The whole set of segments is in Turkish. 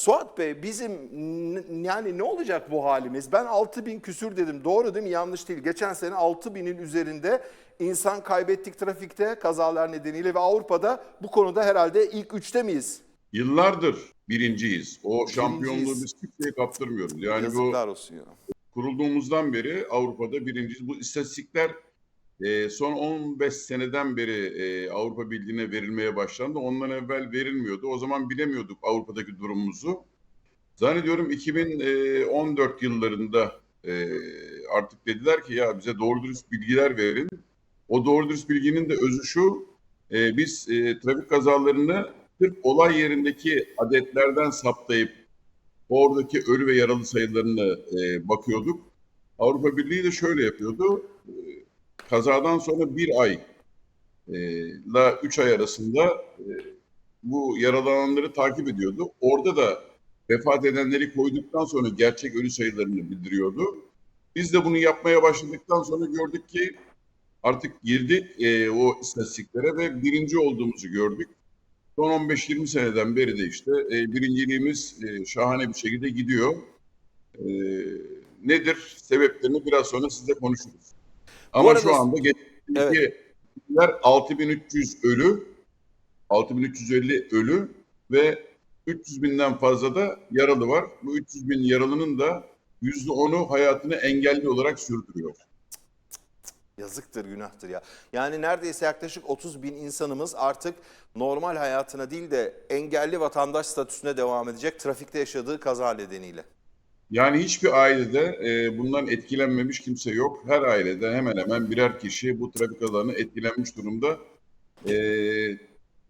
Suat Bey bizim yani ne olacak bu halimiz? Ben 6000 küsür dedim. Doğru değil mi? Yanlış değil. Geçen sene 6000'in üzerinde insan kaybettik trafikte kazalar nedeniyle ve Avrupa'da bu konuda herhalde ilk üçte miyiz? Yıllardır birinciyiz. O şampiyonluğu Birinciyiz. biz kimseye kaptırmıyoruz. Yani Yazıklar olsun ya. bu kurulduğumuzdan beri Avrupa'da birinciyiz. Bu istatistikler e, son 15 seneden beri e, Avrupa Birliği'ne verilmeye başlandı. Ondan evvel verilmiyordu. O zaman bilemiyorduk Avrupa'daki durumumuzu. Zannediyorum 2014 yıllarında e, artık dediler ki ya bize doğru dürüst bilgiler verin. O doğru dürüst bilginin de özü şu, e, biz e, trafik kazalarını sırf olay yerindeki adetlerden saptayıp oradaki ölü ve yaralı sayılarını e, bakıyorduk. Avrupa Birliği de şöyle yapıyordu. Kazadan sonra bir ay e, la üç ay arasında e, bu yaralananları takip ediyordu. Orada da vefat edenleri koyduktan sonra gerçek ölü sayılarını bildiriyordu. Biz de bunu yapmaya başladıktan sonra gördük ki artık girdik e, o istatistiklere ve birinci olduğumuzu gördük. Son 15-20 seneden beri de işte birinciliğimiz şahane bir şekilde gidiyor. Nedir? Sebeplerini biraz sonra sizle konuşuruz. Ama arada- şu anda geçtiğimiz 6300 ölü, 6350 ölü ve 300 binden fazla da yaralı var. Bu 300 bin yaralının da %10'u hayatını engelli olarak sürdürüyor. Yazıktır, günahtır ya. Yani neredeyse yaklaşık 30 bin insanımız artık normal hayatına değil de engelli vatandaş statüsüne devam edecek trafikte yaşadığı kaza nedeniyle. Yani hiçbir ailede e, bundan etkilenmemiş kimse yok. Her ailede hemen hemen birer kişi bu trafik kazalarına etkilenmiş durumda. E,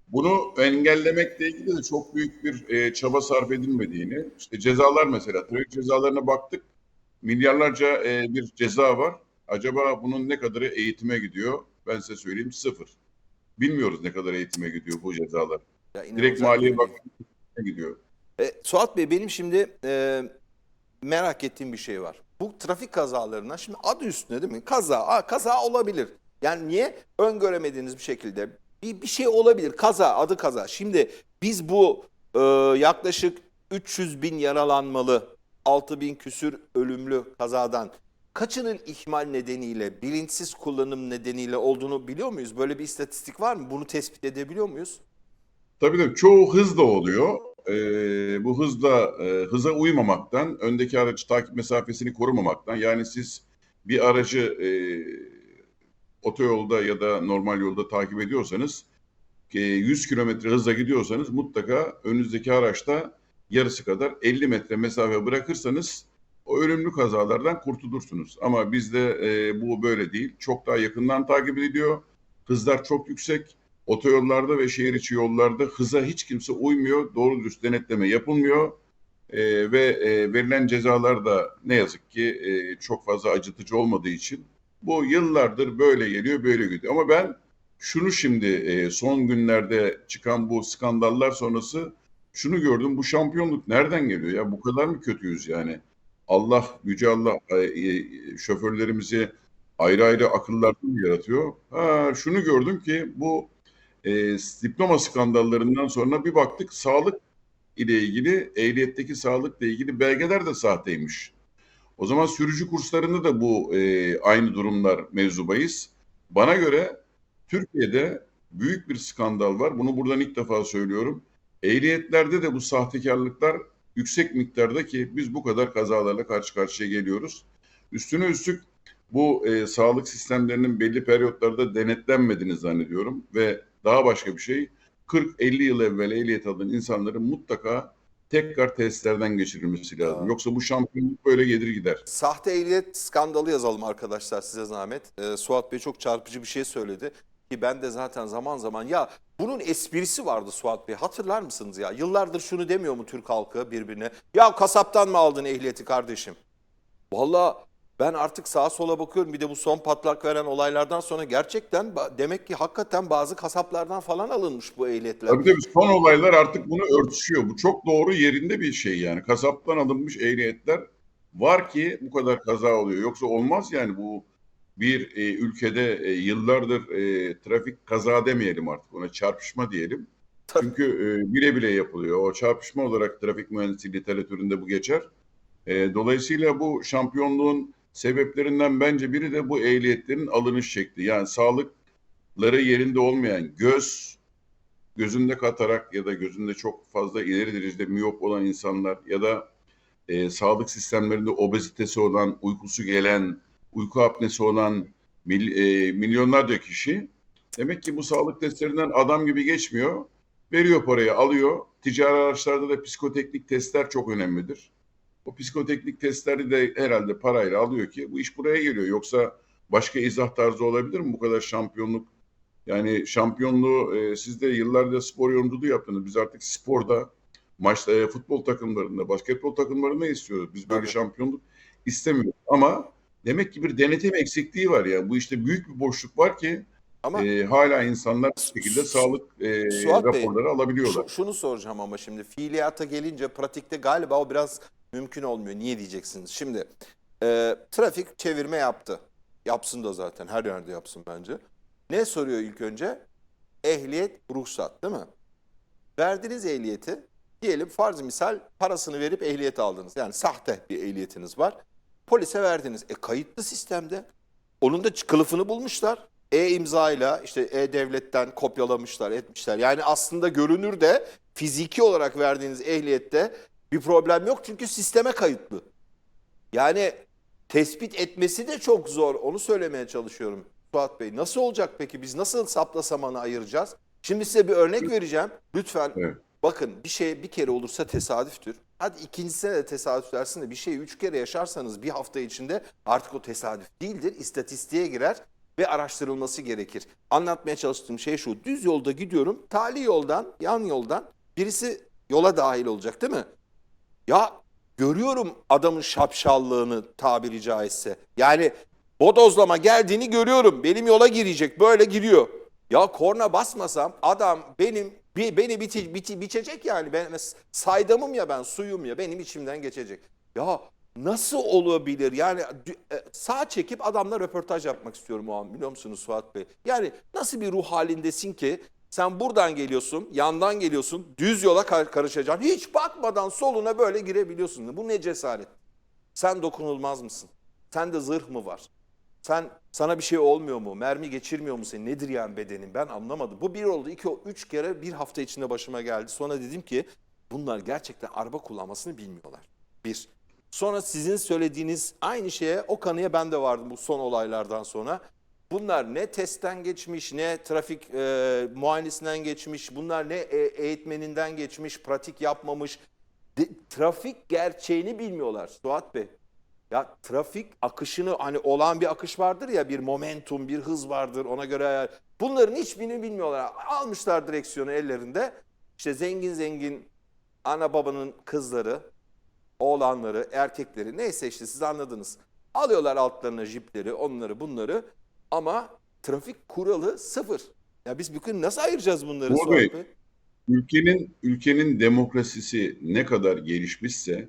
bunu engellemekle ilgili de çok büyük bir e, çaba sarf edilmediğini, işte cezalar mesela, trafik cezalarına baktık. Milyarlarca e, bir ceza var. Acaba bunun ne kadarı eğitime gidiyor? Ben size söyleyeyim sıfır. Bilmiyoruz ne kadar eğitime gidiyor bu cezalar. Ya Direkt maliye değil. bakımına gidiyor. E, Suat Bey benim şimdi e, merak ettiğim bir şey var. Bu trafik kazalarına şimdi adı üstünde değil mi? Kaza, aa, kaza olabilir. Yani niye? Öngöremediğiniz bir şekilde bir, bir şey olabilir. Kaza, adı kaza. Şimdi biz bu e, yaklaşık 300 bin yaralanmalı, 6 bin küsür ölümlü kazadan kaçının ihmal nedeniyle, bilinçsiz kullanım nedeniyle olduğunu biliyor muyuz? Böyle bir istatistik var mı? Bunu tespit edebiliyor muyuz? Tabii tabii çoğu hızla oluyor. Ee, bu hızla e, hıza uymamaktan, öndeki aracı takip mesafesini korumamaktan. Yani siz bir aracı e, otoyolda ya da normal yolda takip ediyorsanız, e, 100 kilometre hızla gidiyorsanız mutlaka önünüzdeki araçta yarısı kadar 50 metre mesafe bırakırsanız o ölümlü kazalardan kurtulursunuz. Ama bizde e, bu böyle değil. Çok daha yakından takip ediliyor. Hızlar çok yüksek. Otoyollarda ve şehir içi yollarda hıza hiç kimse uymuyor. Doğru dürüst denetleme yapılmıyor. Ee, ve e, verilen cezalar da ne yazık ki e, çok fazla acıtıcı olmadığı için bu yıllardır böyle geliyor, böyle gidiyor. Ama ben şunu şimdi e, son günlerde çıkan bu skandallar sonrası şunu gördüm. Bu şampiyonluk nereden geliyor ya? Bu kadar mı kötüyüz yani? Allah, Yüce Allah e, e, şoförlerimizi ayrı ayrı akıllardan yaratıyor? Ha, şunu gördüm ki bu e, diploma skandallarından sonra bir baktık sağlık ile ilgili, ehliyetteki sağlıkla ilgili belgeler de sahteymiş. O zaman sürücü kurslarında da bu e, aynı durumlar mevzubayız. Bana göre Türkiye'de büyük bir skandal var. Bunu buradan ilk defa söylüyorum. Ehliyetlerde de bu sahtekarlıklar yüksek miktarda ki biz bu kadar kazalarla karşı karşıya geliyoruz. Üstüne üstlük bu e, sağlık sistemlerinin belli periyotlarda denetlenmediğini zannediyorum ve daha başka bir şey 40-50 yıl evvel ehliyet alan insanların mutlaka tekrar testlerden geçirilmesi lazım. Yoksa bu şampiyonluk böyle gelir gider. Sahte ehliyet skandalı yazalım arkadaşlar size zahmet. Ee, Suat Bey çok çarpıcı bir şey söyledi. Ki ben de zaten zaman zaman ya bunun esprisi vardı Suat Bey hatırlar mısınız ya? Yıllardır şunu demiyor mu Türk halkı birbirine? Ya kasaptan mı aldın ehliyeti kardeşim? Vallahi ben artık sağa sola bakıyorum bir de bu son patlak veren olaylardan sonra gerçekten demek ki hakikaten bazı kasaplardan falan alınmış bu ehliyetler. Tabii tabii son olaylar artık bunu örtüşüyor. Bu çok doğru yerinde bir şey yani. Kasaptan alınmış ehliyetler var ki bu kadar kaza oluyor. Yoksa olmaz yani bu bir e, ülkede e, yıllardır e, trafik kaza demeyelim artık ona çarpışma diyelim. Tabii. Çünkü e, bile bile yapılıyor. O çarpışma olarak trafik mühendisliği literatüründe bu geçer. E, dolayısıyla bu şampiyonluğun sebeplerinden bence biri de bu ehliyetlerin alınış şekli. Yani sağlıkları yerinde olmayan göz, gözünde katarak ya da gözünde çok fazla ileri derecede miyop olan insanlar ya da e, sağlık sistemlerinde obezitesi olan, uykusu gelen, uyku apnesi olan mil- e, milyonlarca kişi demek ki bu sağlık testlerinden adam gibi geçmiyor. Veriyor parayı, alıyor. Ticari araçlarda da psikoteknik testler çok önemlidir. O psikoteknik testleri de herhalde parayla alıyor ki bu iş buraya geliyor. Yoksa başka izah tarzı olabilir mi bu kadar şampiyonluk? Yani şampiyonluğu e, siz de yıllarca spor yorumculuğu yaptınız. Biz artık sporda, maçta, e, futbol takımlarında, basketbol takımlarında istiyoruz. Biz böyle Tabii. şampiyonluk istemiyoruz. Ama demek ki bir denetim eksikliği var ya. Bu işte büyük bir boşluk var ki Ama e, hala insanlar bu şekilde sağlık e, Suat Bey, raporları alabiliyorlar. Şu- şunu soracağım ama şimdi fiiliyata gelince pratikte galiba o biraz mümkün olmuyor. Niye diyeceksiniz? Şimdi e, trafik çevirme yaptı. Yapsın da zaten her yerde yapsın bence. Ne soruyor ilk önce? Ehliyet, ruhsat değil mi? Verdiğiniz ehliyeti diyelim farz misal parasını verip ehliyet aldınız. Yani sahte bir ehliyetiniz var. Polise verdiniz. E kayıtlı sistemde. Onun da kılıfını bulmuşlar. E-imzayla işte E-Devlet'ten kopyalamışlar, etmişler. Yani aslında görünür de fiziki olarak verdiğiniz ehliyette bir problem yok çünkü sisteme kayıtlı. Yani tespit etmesi de çok zor. Onu söylemeye çalışıyorum Suat Bey. Nasıl olacak peki? Biz nasıl sapla samanı ayıracağız? Şimdi size bir örnek vereceğim. Lütfen Evet. bakın bir şey bir kere olursa tesadüftür. Hadi ikincisine de tesadüf dersin de bir şeyi üç kere yaşarsanız bir hafta içinde artık o tesadüf değildir. İstatistiğe girer ve araştırılması gerekir. Anlatmaya çalıştığım şey şu. Düz yolda gidiyorum. Tali yoldan, yan yoldan birisi yola dahil olacak değil mi? Ya görüyorum adamın şapşallığını tabiri caizse. Yani bodozlama geldiğini görüyorum. Benim yola girecek böyle giriyor. Ya korna basmasam adam benim bi- beni biti, biti, biçecek yani. Ben saydamım ya ben suyum ya benim içimden geçecek. Ya nasıl olabilir? Yani e, sağ çekip adamla röportaj yapmak istiyorum o an biliyor musunuz Suat Bey? Yani nasıl bir ruh halindesin ki sen buradan geliyorsun, yandan geliyorsun, düz yola kar- karışacaksın. Hiç bakmadan soluna böyle girebiliyorsun. Bu ne cesaret? Sen dokunulmaz mısın? Sende zırh mı var? Sen sana bir şey olmuyor mu? Mermi geçirmiyor mu senin? Nedir yani bedenin? Ben anlamadım. Bu bir oldu, iki, üç kere bir hafta içinde başıma geldi. Sonra dedim ki bunlar gerçekten araba kullanmasını bilmiyorlar. Bir. Sonra sizin söylediğiniz aynı şeye o kanıya ben de vardım bu son olaylardan sonra. Bunlar ne testten geçmiş, ne trafik e, muayenesinden geçmiş, bunlar ne e, eğitmeninden geçmiş, pratik yapmamış. De- trafik gerçeğini bilmiyorlar Suat Bey. Ya trafik akışını hani olan bir akış vardır ya bir momentum, bir hız vardır ona göre. Bunların hiçbirini bilmiyorlar. Almışlar direksiyonu ellerinde. İşte zengin zengin ana babanın kızları, oğlanları, erkekleri neyse işte siz anladınız. Alıyorlar altlarına jipleri, onları bunları ama trafik kuralı sıfır. Ya biz bugün nasıl ayıracağız bunları Uğur Bey? Ülkenin ülkenin demokrasisi ne kadar gelişmişse,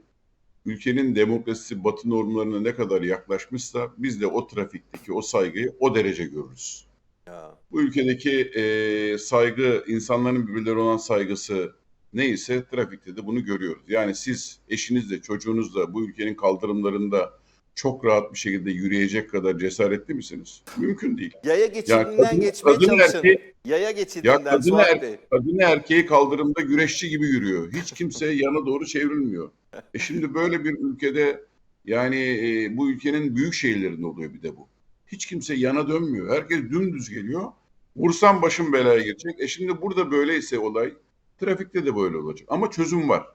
ülkenin demokrasisi Batı normlarına ne kadar yaklaşmışsa biz de o trafikteki o saygıyı o derece görürüz. Ya. Bu ülkedeki eee, saygı, insanların birbirlerine olan saygısı neyse trafikte de bunu görüyoruz. Yani siz eşinizle, çocuğunuzla bu ülkenin kaldırımlarında çok rahat bir şekilde yürüyecek kadar cesaretli misiniz? Mümkün değil. Yaya Ya geçidinden kadın, geçmeye kadın çalışın. erkeği, Yaya ya geçidinden kadın, Suat er, Bey. kadın erkeği kaldırımda güreşçi gibi yürüyor. Hiç kimse yana doğru çevrilmiyor. E şimdi böyle bir ülkede yani e, bu ülkenin büyük şehirlerinde oluyor bir de bu. Hiç kimse yana dönmüyor. Herkes dümdüz geliyor. Vursam başım belaya girecek. E şimdi burada böyleyse olay trafikte de böyle olacak. Ama çözüm var.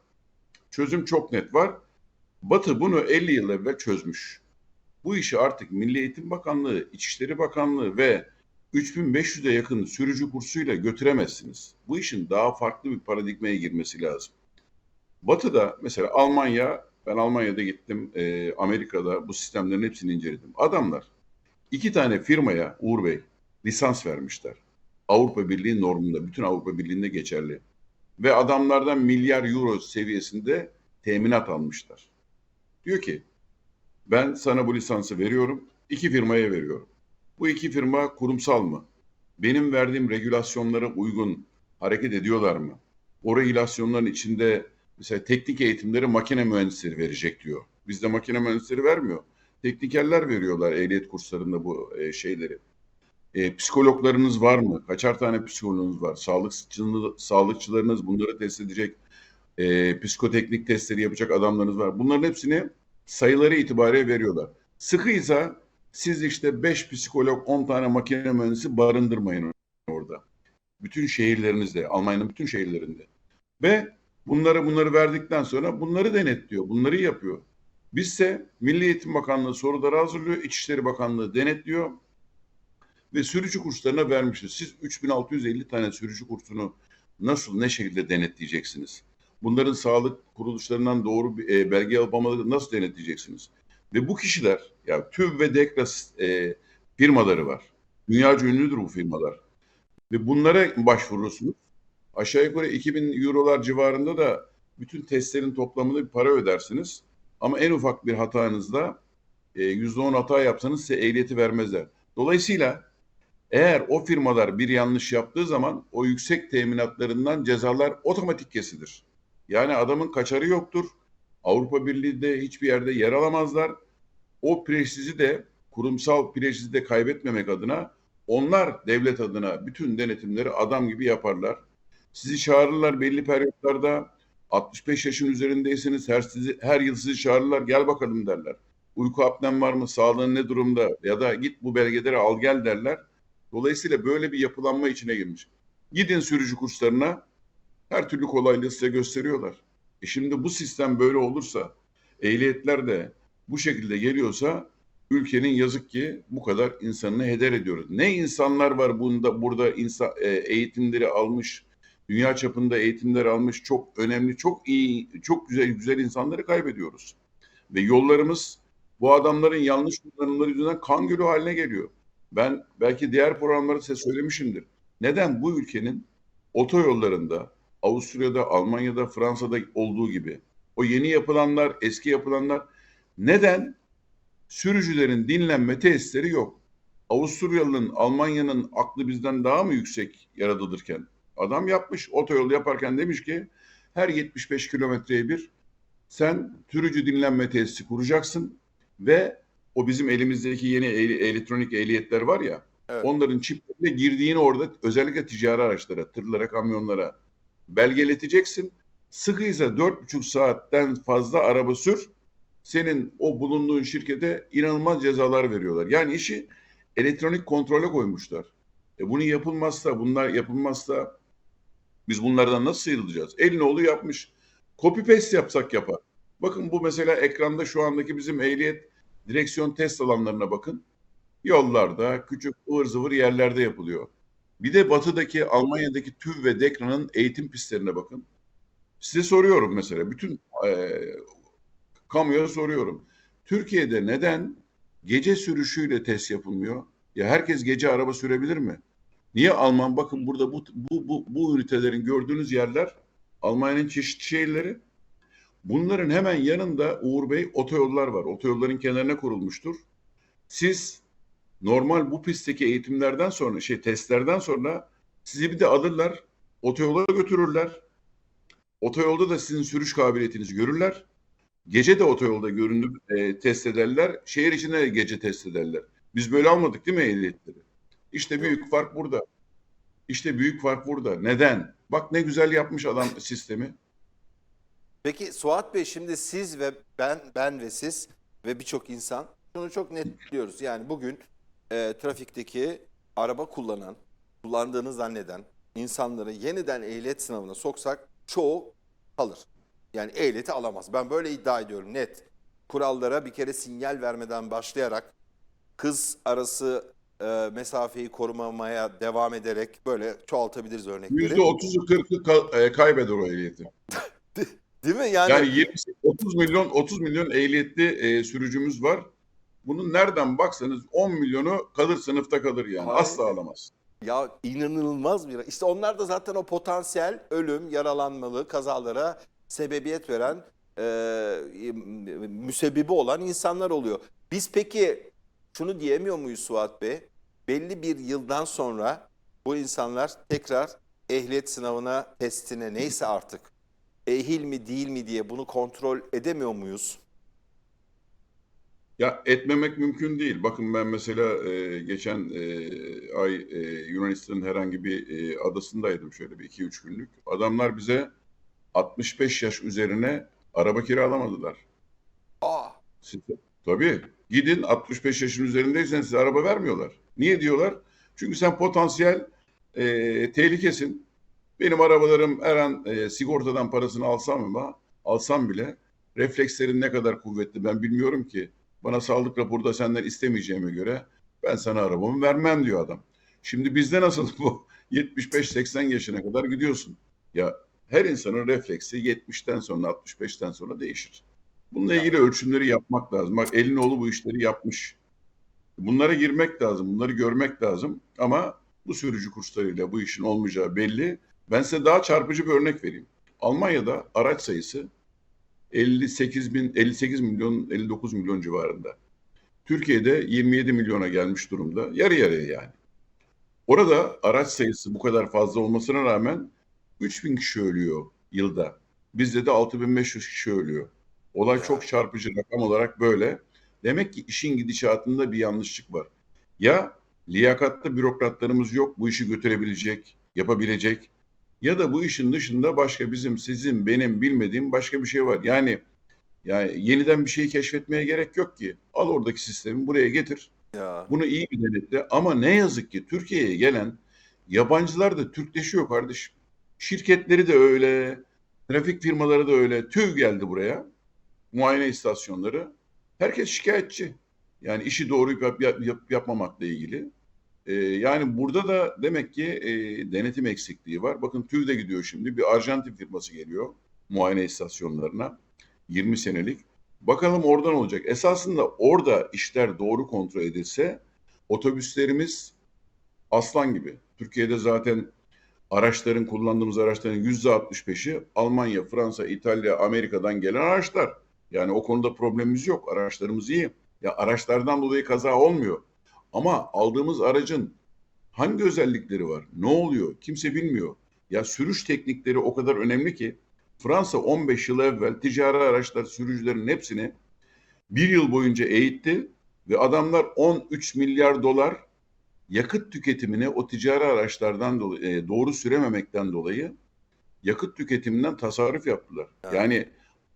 Çözüm çok net var. Batı bunu 50 yıl evvel çözmüş. Bu işi artık Milli Eğitim Bakanlığı, İçişleri Bakanlığı ve 3500'e yakın sürücü kursuyla götüremezsiniz. Bu işin daha farklı bir paradigmaya girmesi lazım. Batı'da mesela Almanya, ben Almanya'da gittim, e, Amerika'da bu sistemlerin hepsini inceledim. Adamlar iki tane firmaya Uğur Bey lisans vermişler. Avrupa Birliği normunda, bütün Avrupa Birliği'nde geçerli. Ve adamlardan milyar euro seviyesinde teminat almışlar. Diyor ki ben sana bu lisansı veriyorum, iki firmaya veriyorum. Bu iki firma kurumsal mı? Benim verdiğim regülasyonlara uygun hareket ediyorlar mı? O regülasyonların içinde mesela teknik eğitimleri makine mühendisleri verecek diyor. Bizde makine mühendisleri vermiyor. Teknikerler veriyorlar ehliyet kurslarında bu e, şeyleri. E, psikologlarınız var mı? Kaçar tane psikologunuz var? Sağlıkçınız, sağlıkçılarınız bunları test edecek, e, psikoteknik testleri yapacak adamlarınız var. Bunların hepsini sayıları itibariyle veriyorlar. Sıkıysa siz işte 5 psikolog, 10 tane makine mühendisi barındırmayın orada. Bütün şehirlerinizde, Almanya'nın bütün şehirlerinde. Ve bunları bunları verdikten sonra bunları denetliyor, bunları yapıyor. Bizse Milli Eğitim Bakanlığı soruları hazırlıyor, İçişleri Bakanlığı denetliyor ve sürücü kurslarına vermişiz. Siz 3650 tane sürücü kursunu nasıl, ne şekilde denetleyeceksiniz? Bunların sağlık kuruluşlarından doğru e, belge alıp nasıl denetleyeceksiniz? Ve bu kişiler, yani TÜV ve DEKRAS e, firmaları var. Dünyaca ünlüdür bu firmalar. Ve bunlara başvurursunuz. Aşağı yukarı 2000 eurolar civarında da bütün testlerin toplamını bir para ödersiniz. Ama en ufak bir hatanızda e, %10 hata yapsanız size ehliyeti vermezler. Dolayısıyla eğer o firmalar bir yanlış yaptığı zaman o yüksek teminatlarından cezalar otomatik kesilir. Yani adamın kaçarı yoktur. Avrupa Birliği'de hiçbir yerde yer alamazlar. O prestiji de kurumsal prestiji de kaybetmemek adına onlar devlet adına bütün denetimleri adam gibi yaparlar. Sizi çağırırlar belli periyotlarda 65 yaşın üzerindeyseniz her, sizi, her yıl sizi çağırırlar gel bakalım derler. Uyku apnen var mı? Sağlığın ne durumda? Ya da git bu belgeleri al gel derler. Dolayısıyla böyle bir yapılanma içine girmiş. Gidin sürücü kurslarına her türlü kolaylığı size gösteriyorlar. E şimdi bu sistem böyle olursa, ehliyetler de bu şekilde geliyorsa ülkenin yazık ki bu kadar insanını heder ediyoruz. Ne insanlar var bunda burada insan, e, eğitimleri almış, dünya çapında eğitimler almış çok önemli, çok iyi, çok güzel güzel insanları kaybediyoruz. Ve yollarımız bu adamların yanlış kullanımları yüzünden kan gölü haline geliyor. Ben belki diğer programlarda size söylemişimdir. Neden bu ülkenin otoyollarında Avusturya'da, Almanya'da, Fransa'da olduğu gibi o yeni yapılanlar, eski yapılanlar neden sürücülerin dinlenme tesisleri yok? Avusturyalı'nın, Almanya'nın aklı bizden daha mı yüksek yaratılırken? Adam yapmış, otoyol yaparken demiş ki her 75 kilometreye bir sen sürücü dinlenme tesisi kuracaksın ve o bizim elimizdeki yeni e- elektronik ehliyetler var ya Evet. onların çiplerine girdiğini orada özellikle ticari araçlara, tırlara, kamyonlara belgeleteceksin. Sıkıysa dört buçuk saatten fazla araba sür. Senin o bulunduğun şirkete inanılmaz cezalar veriyorlar. Yani işi elektronik kontrole koymuşlar. E bunu yapılmazsa, bunlar yapılmazsa biz bunlardan nasıl sıyrılacağız? Elinoğlu yapmış. Copy paste yapsak yapar. Bakın bu mesela ekranda şu andaki bizim ehliyet direksiyon test alanlarına bakın. Yollarda, küçük ıvır zıvır yerlerde yapılıyor. Bir de batıdaki Almanya'daki TÜV ve DEKRA'nın eğitim pistlerine bakın. Size soruyorum mesela bütün e, kamuya soruyorum. Türkiye'de neden gece sürüşüyle test yapılmıyor? Ya herkes gece araba sürebilir mi? Niye Alman? Bakın burada bu bu bu, bu ünitelerin gördüğünüz yerler Almanya'nın çeşitli şehirleri. Bunların hemen yanında Uğur Bey otoyollar var. Otoyolların kenarına kurulmuştur. Siz normal bu pistteki eğitimlerden sonra şey testlerden sonra sizi bir de alırlar otoyola götürürler. Otoyolda da sizin sürüş kabiliyetinizi görürler. Gece de otoyolda göründü e, test ederler. Şehir içinde de gece test ederler. Biz böyle almadık değil mi ehliyetleri? İşte büyük fark burada. İşte büyük fark burada. Neden? Bak ne güzel yapmış adam sistemi. Peki Suat Bey şimdi siz ve ben, ben ve siz ve birçok insan şunu çok net biliyoruz. Yani bugün e, trafikteki araba kullanan, kullandığını zanneden insanları yeniden ehliyet sınavına soksak çoğu kalır. Yani ehliyeti alamaz. Ben böyle iddia ediyorum net. Kurallara bir kere sinyal vermeden başlayarak kız arası e, mesafeyi korumamaya devam ederek böyle çoğaltabiliriz örnekleri. Yüzde otuzu kırkı ka- e, kaybeder o ehliyeti. Değil mi? Yani, Yani 20, 30 milyon 30 milyon ehliyetli e, sürücümüz var. Bunun nereden baksanız 10 milyonu kalır sınıfta kalır yani. Hayır. Asla alamaz. Ya inanılmaz bir. İşte onlar da zaten o potansiyel ölüm, yaralanmalı kazalara sebebiyet veren, e, müsebbibi olan insanlar oluyor. Biz peki şunu diyemiyor muyuz Suat Bey? Belli bir yıldan sonra bu insanlar tekrar ehliyet sınavına, testine neyse artık ehil mi değil mi diye bunu kontrol edemiyor muyuz? Ya etmemek mümkün değil. Bakın ben mesela e, geçen e, ay e, Yunanistan'ın herhangi bir e, adasındaydım şöyle bir iki üç günlük. Adamlar bize 65 yaş üzerine araba kiralamadılar. Aa, Siz, tabii gidin 65 yaşın üzerindeysen size araba vermiyorlar. Niye diyorlar? Çünkü sen potansiyel e, tehlikesin. Benim arabalarım her an e, sigortadan parasını alsam ama alsam bile reflekslerin ne kadar kuvvetli ben bilmiyorum ki. Bana sağlık raporu da senden istemeyeceğime göre ben sana arabamı vermem diyor adam. Şimdi bizde nasıl bu 75-80 yaşına kadar gidiyorsun. Ya her insanın refleksi 70'ten sonra 65'ten sonra değişir. Bununla ilgili ölçümleri yapmak lazım. Bak Elinoğlu bu işleri yapmış. Bunlara girmek lazım, bunları görmek lazım. Ama bu sürücü kurslarıyla bu işin olmayacağı belli. Ben size daha çarpıcı bir örnek vereyim. Almanya'da araç sayısı 58 bin, 58 milyon, 59 milyon civarında. Türkiye'de 27 milyona gelmiş durumda. Yarı yarıya yani. Orada araç sayısı bu kadar fazla olmasına rağmen 3000 kişi ölüyor yılda. Bizde de 6500 kişi ölüyor. Olay çok çarpıcı rakam olarak böyle. Demek ki işin gidişatında bir yanlışlık var. Ya liyakatlı bürokratlarımız yok bu işi götürebilecek, yapabilecek ya da bu işin dışında başka bizim, sizin, benim bilmediğim başka bir şey var. Yani yani yeniden bir şeyi keşfetmeye gerek yok ki. Al oradaki sistemi buraya getir. ya. Bunu iyi bir denetle ama ne yazık ki Türkiye'ye gelen yabancılar da Türkleşiyor kardeşim. Şirketleri de öyle, trafik firmaları da öyle. TÜV geldi buraya, muayene istasyonları. Herkes şikayetçi. Yani işi doğru yap, yap, yap- yapmamakla ilgili. Ee, yani burada da demek ki e, denetim eksikliği var. Bakın TÜV de gidiyor şimdi. Bir Arjantin firması geliyor muayene istasyonlarına. 20 senelik. Bakalım oradan olacak. Esasında orada işler doğru kontrol edilse otobüslerimiz aslan gibi. Türkiye'de zaten araçların kullandığımız araçların yüzde 65'i Almanya, Fransa, İtalya, Amerika'dan gelen araçlar. Yani o konuda problemimiz yok. Araçlarımız iyi. Ya araçlardan dolayı kaza olmuyor. Ama aldığımız aracın hangi özellikleri var? Ne oluyor? Kimse bilmiyor. Ya sürüş teknikleri o kadar önemli ki Fransa 15 yıl evvel ticari araçlar sürücülerin hepsini bir yıl boyunca eğitti ve adamlar 13 milyar dolar yakıt tüketimini o ticari araçlardan dolayı e, doğru sürememekten dolayı yakıt tüketiminden tasarruf yaptılar. Evet. Yani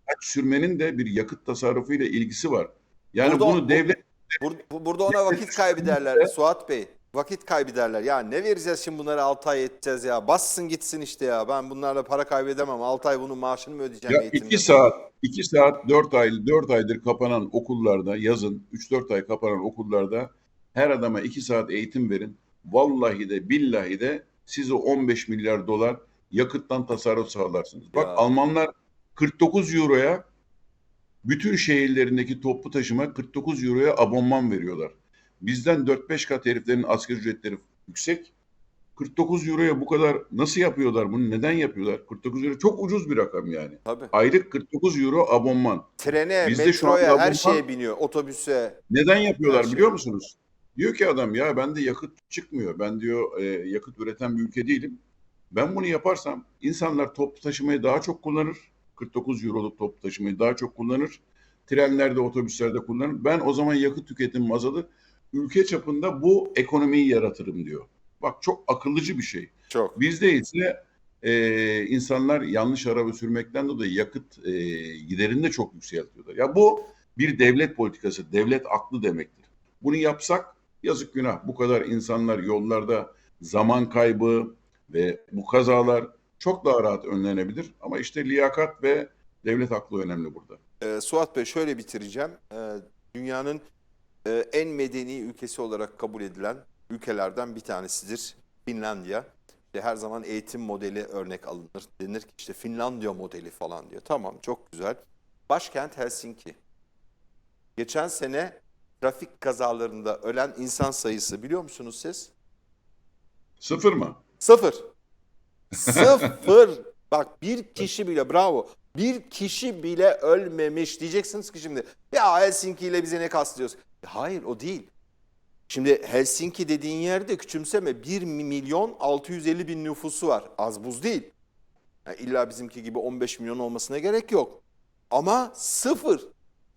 araç sürmenin de bir yakıt tasarrufuyla ilgisi var. Yani Burada- bunu devlet Bur- bu- burada ona vakit kaybederler Suat Bey. Vakit kaybederler. Ya ne vereceğiz şimdi bunları 6 ay edeceğiz ya. Bassın gitsin işte ya. Ben bunlarla para kaybedemem. 6 ay bunun maaşını mı ödeyeceğim Ya eğitimde? iki saat, iki saat, dört ay, dört aydır kapanan okullarda, yazın üç dört ay kapanan okullarda her adama iki saat eğitim verin. Vallahi de billahi de size 15 milyar dolar yakıttan tasarruf sağlarsınız. Bak Ya. Almanlar 49 euroya bütün şehirlerindeki toplu taşıma 49 euroya abonman veriyorlar. Bizden 4-5 kat heriflerin asgari ücretleri yüksek. 49 euroya bu kadar nasıl yapıyorlar bunu? Neden yapıyorlar? 49 euro çok ucuz bir rakam yani. Tabii. Aylık 49 euro abonman. Trene, Bizde şu metroya, her abonman- şeye biniyor. Otobüse. Neden yapıyorlar Her şey. biliyor musunuz? Diyor ki adam ya bende yakıt çıkmıyor. Ben diyor e, yakıt üreten bir ülke değilim. Ben bunu yaparsam insanlar toplu taşımayı daha çok kullanır. 49 euroluk toplu taşımayı daha çok kullanır. Trenlerde, otobüslerde kullanır. Ben o zaman yakıt tüketimim azalır. Ülke çapında bu ekonomiyi yaratırım diyor. Bak çok akıllıcı bir şey. Çok. Bizde ise e, insanlar yanlış araba sürmekten dolayı yakıt e, giderini de çok yükseltiyorlar. Ya bu bir devlet politikası, devlet aklı demektir. Bunu yapsak yazık günah. Bu kadar insanlar yollarda zaman kaybı ve bu kazalar çok daha rahat önlenebilir. Ama işte liyakat ve devlet aklı önemli burada. Ee, Suat Bey şöyle bitireceğim. Ee, dünyanın e, en medeni ülkesi olarak kabul edilen ülkelerden bir tanesidir Finlandiya. İşte her zaman eğitim modeli örnek alınır. Denir ki işte Finlandiya modeli falan diyor. Tamam çok güzel. Başkent Helsinki. Geçen sene trafik kazalarında ölen insan sayısı biliyor musunuz siz? Sıfır mı? Sıfır. Sıfır. Bak bir kişi bile bravo. Bir kişi bile ölmemiş. Diyeceksiniz ki şimdi ya Helsinki ile bize ne kastediyoruz? Hayır o değil. Şimdi Helsinki dediğin yerde küçümseme 1 milyon 650 bin nüfusu var. Az buz değil. Yani illa bizimki gibi 15 milyon olmasına gerek yok. Ama sıfır.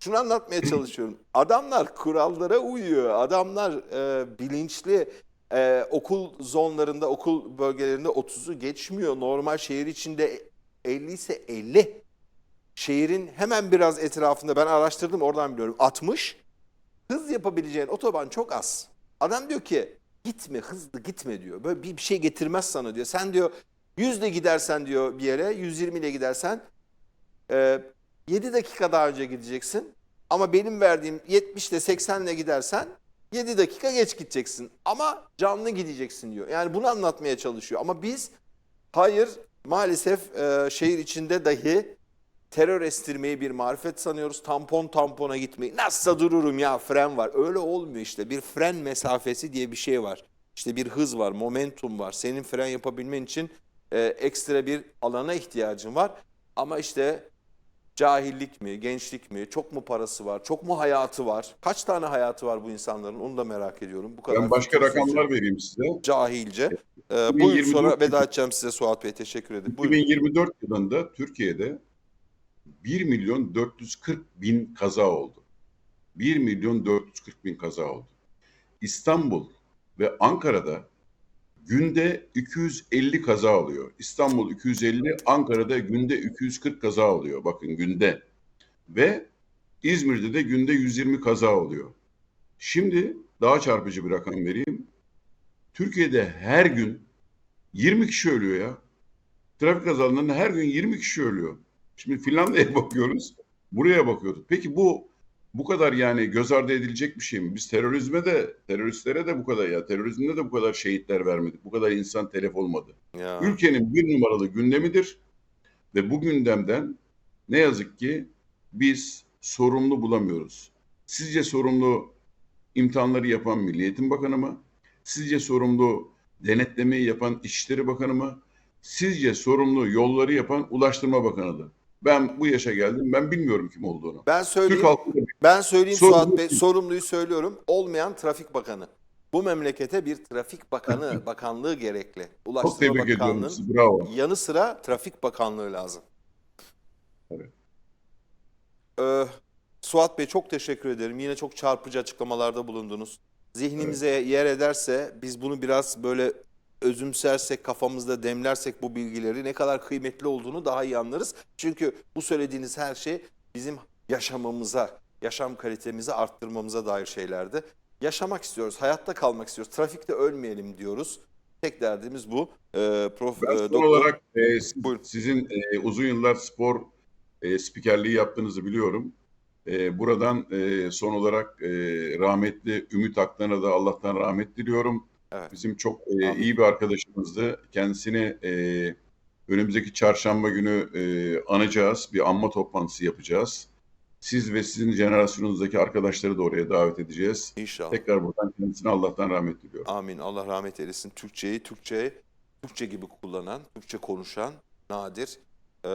Şunu anlatmaya çalışıyorum. Adamlar kurallara uyuyor. Adamlar e, bilinçli. E, okul zonlarında, okul bölgelerinde 30'u geçmiyor. Normal şehir içinde 50 ise 50. Şehrin hemen biraz etrafında ben araştırdım oradan biliyorum 60. Hız yapabileceğin otoban çok az. Adam diyor ki gitme hızlı gitme diyor. Böyle bir bir şey getirmez sana diyor. Sen diyor 100 ile gidersen diyor bir yere 120 ile gidersen e, 7 dakika daha önce gideceksin. Ama benim verdiğim 70 ile 80 ile gidersen 7 dakika geç gideceksin. Ama canlı gideceksin diyor. Yani bunu anlatmaya çalışıyor. Ama biz hayır maalesef e, şehir içinde dahi terör estirmeyi bir marifet sanıyoruz. Tampon tampona gitmeyi. Nasılsa dururum ya fren var. Öyle olmuyor işte. Bir fren mesafesi diye bir şey var. İşte bir hız var, momentum var. Senin fren yapabilmen için e, ekstra bir alana ihtiyacın var. Ama işte cahillik mi, gençlik mi, çok mu parası var, çok mu hayatı var? Kaç tane hayatı var bu insanların onu da merak ediyorum. Bu kadar Ben başka rakamlar vereyim size. Cahilce. Ee, buyurun 2024 sonra veda edeceğim size Suat Bey. Teşekkür ederim. Buyurun. 2024 yılında Türkiye'de 1 milyon 440 bin kaza oldu. 1 milyon 440 bin kaza oldu. İstanbul ve Ankara'da günde 250 kaza oluyor. İstanbul 250, Ankara'da günde 240 kaza oluyor. Bakın günde. Ve İzmir'de de günde 120 kaza oluyor. Şimdi daha çarpıcı bir rakam vereyim. Türkiye'de her gün 20 kişi ölüyor ya. Trafik kazalarından her gün 20 kişi ölüyor. Şimdi Finlandiya'ya bakıyoruz, buraya bakıyoruz. Peki bu bu kadar yani göz ardı edilecek bir şey mi? Biz terörizme de, teröristlere de bu kadar ya, terörizmde de bu kadar şehitler vermedik. Bu kadar insan telef olmadı. Ya. Ülkenin bir numaralı gündemidir ve bu gündemden ne yazık ki biz sorumlu bulamıyoruz. Sizce sorumlu imtihanları yapan Milli Eğitim Bakanı mı? Sizce sorumlu denetlemeyi yapan İçişleri Bakanı mı? Sizce sorumlu yolları yapan Ulaştırma Bakanı'dır. Ben bu yaşa geldim. Ben bilmiyorum kim olduğunu. Ben söyleyeyim. Türk Ben söyleyeyim Sorumlu Suat Bey, kim? sorumluyu söylüyorum. Olmayan trafik bakanı. Bu memlekete bir trafik bakanı, bakanlığı gerekli. çok Ulaştırma ediyorum Bakanlığı'nın sizi. Bravo. yanı sıra trafik bakanlığı lazım. Evet. Ee, Suat Bey çok teşekkür ederim. Yine çok çarpıcı açıklamalarda bulundunuz. Zihnimize yer ederse biz bunu biraz böyle özümsersek, kafamızda demlersek bu bilgileri ne kadar kıymetli olduğunu daha iyi anlarız. Çünkü bu söylediğiniz her şey bizim yaşamamıza, yaşam kalitemizi arttırmamıza dair şeylerdi. Yaşamak istiyoruz, hayatta kalmak istiyoruz, trafikte ölmeyelim diyoruz. Tek derdimiz bu. Ee, Prof. Ben e, doktor- olarak e, siz- Buyurun. sizin e, uzun yıllar spor e, spikerliği yaptığınızı biliyorum. E, buradan e, son olarak e, rahmetli Ümit Aktan'a da Allah'tan rahmet diliyorum. Evet. Bizim çok e, iyi bir arkadaşımızdı. Kendisini e, önümüzdeki çarşamba günü e, anacağız. Bir anma toplantısı yapacağız. Siz ve sizin jenerasyonunuzdaki arkadaşları da oraya davet edeceğiz. İnşallah. Tekrar buradan kendisine Allah'tan rahmet diliyorum. Amin. Allah rahmet eylesin. Türkçeyi Türkçe, Türkçe gibi kullanan, Türkçe konuşan nadir, e,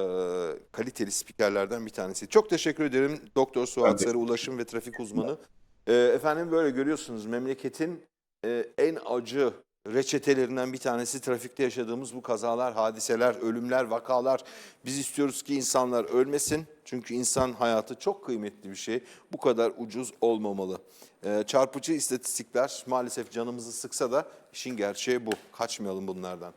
kaliteli spikerlerden bir tanesi. Çok teşekkür ederim Doktor Suat Sarı, ulaşım ve trafik uzmanı. E, efendim böyle görüyorsunuz memleketin e, en acı reçetelerinden bir tanesi trafikte yaşadığımız bu kazalar, hadiseler, ölümler, vakalar. Biz istiyoruz ki insanlar ölmesin. Çünkü insan hayatı çok kıymetli bir şey. Bu kadar ucuz olmamalı. E, çarpıcı istatistikler maalesef canımızı sıksa da işin gerçeği bu. Kaçmayalım bunlardan.